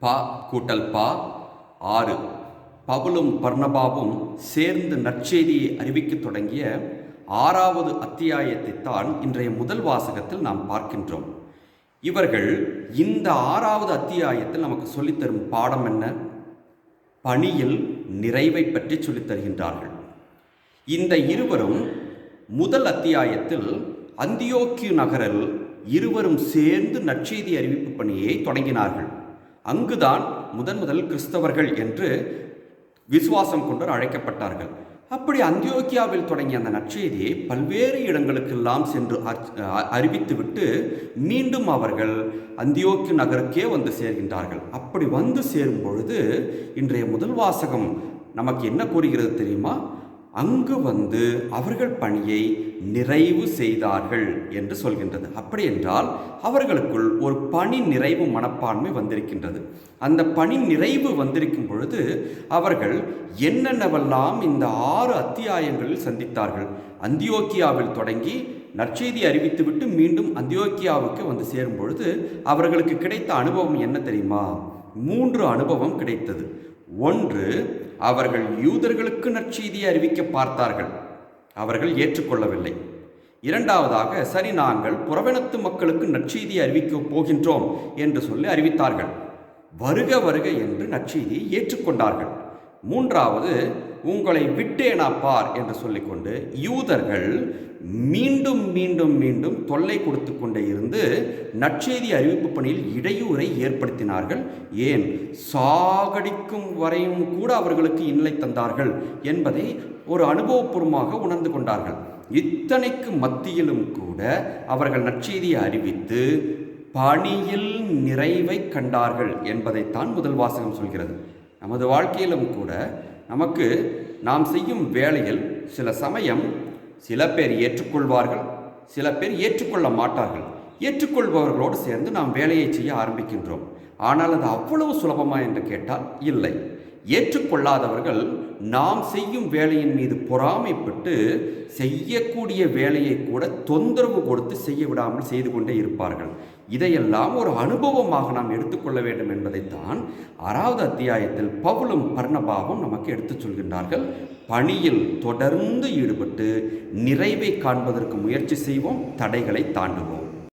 பா கூட்டல் பா ஆறு. பவுலும் பர்ணபாவும் சேர்ந்து நற்செய்தியை அறிவிக்கத் தொடங்கிய ஆறாவது அத்தியாயத்தை தான் இன்றைய முதல் வாசகத்தில் நாம் பார்க்கின்றோம். இவர்கள் இந்த ஆறாவது அத்தியாயத்தில் நமக்கு சொல்லித்தரும் பாடம் என்ன? பணியில் நிறைவை பற்றி சொல்லித் தருகின்றார்கள். இந்த இருவரும் முதல் அத்தியாயத்தில் அந்தியோக்கிய நகரில் இருவரும் சேர்ந்து நற்செய்தி அறிவிப்பு பணியை தொடங்கினார்கள். அங்குதான் முதன் முதல் கிறிஸ்தவர்கள் என்று விசுவாசம் கொண்டோர் அழைக்கப்பட்டார்கள். அப்படி அந்தியோக்கியாவில் தொடங்கிய அந்த நற்செய்தியை பல்வேறு இடங்களுக்கெல்லாம் சென்று அ- அறிவித்துவிட்டு மீண்டும் அவர்கள் அந்தியோக்கிய நகருக்கே வந்து சேர்கின்றார்கள். அப்படி வந்து சேரும் பொழுது இன்றைய முதல் வாசகம் நமக்கு என்ன கூறுகிறது தெரியுமா? அங்கு வந்து அவர்கள் பணியை நிறைவு செய்தார்கள் என்று சொல்கின்றது. அப்படி என்றால் அவர்களுக்குள் ஒரு பணி நிறைவு மனப்பான்மை வந்திருக்கின்றது. அந்த பணி நிறைவு வந்திருக்கும் பொழுது அவர்கள் என்னென்னவெல்லாம் இந்த ஆறு அத்தியாயங்களில் சந்தித்தார்கள். அந்தியோக்கியாவில் தொடங்கி நற்செய்தி அறிவித்துவிட்டு மீண்டும் அந்தியோக்கியாவுக்கு வந்து சேரும் பொழுது அவர்களுக்கு கிடைத்த அனுபவம் என்ன தெரியுமா? மூன்று அனுபவம் கிடைத்தது. ஒன்று அவர்கள் யூதர்களுக்கு நற்செய்தியை அறிவிக்க பார்த்தார்கள் அவர்கள் ஏற்றுக்கொள்ளவில்லை. இரண்டாவதாக சரி நாங்கள் புறவனத்து மக்களுக்கு நற்செய்தியை அறிவிக்கப் போகின்றோம் என்று சொல்லி அறிவித்தார்கள். வருக வருக என்று நற்செய்தியை ஏற்றுக்கொண்டார்கள். மூன்றாவது உங்களை விட்டேனா பார் என்று சொல்லிக்கொண்டு யூதர்கள் மீண்டும் மீண்டும் மீண்டும் தொல்லை கொடுத்து கொண்டே இருந்து நற்செய்தி அறிவிப்பு பணியில் இடையூறை ஏற்படுத்தினார்கள். ஏன்? சாகடிக்கும் வரையும் கூட அவர்களுக்கு இன்னலை தந்தார்கள் என்பதை ஒரு அனுபவபூர்வமாக உணர்ந்து கொண்டார்கள். இத்தனைக்கு மத்தியிலும் கூட அவர்கள் நற்செய்தியை அறிவித்து பணியில் நிறைவை கண்டார்கள் என்பதைத்தான் முதல் வாசகம் சொல்கிறது. நமது வாழ்க்கையிலும் கூட நமக்கு நாம் செய்யும் வேலையில் சில சமயம் சில பேர் ஏற்றுக்கொள்வார்கள் சில பேர் ஏற்றுக்கொள்ள மாட்டார்கள். ஏற்றுக்கொள்பவர்களோடு சேர்ந்து நாம் வேலையை செய்ய ஆரம்பிக்கின்றோம். ஆனால் அது அவ்வளவு சுலபமா என்று கேட்டால் இல்லை. ஏற்றுக்கொள்ளாதவர்கள் நாம் செய்யும் வேலையின் மீது பொறாமைப்பட்டு செய்யக்கூடிய வேலையை கூட தொந்தரவு கொடுத்து செய்ய விடாமல் செய்து கொண்டே இருப்பார்கள். இதையெல்லாம் ஒரு அனுபவமாக நாம் எடுத்துக்கொள்ள வேண்டும் என்பதைத்தான் ஆறாவது அத்தியாயத்தில் பவுலும் பர்ணபாவும் நமக்கு எடுத்துச் சொல்கின்றார்கள். பணியில் தொடர்ந்து ஈடுபட்டு நிறைவை காண்பதற்கு முயற்சி செய்வோம் தடைகளை தாண்டுவோம்.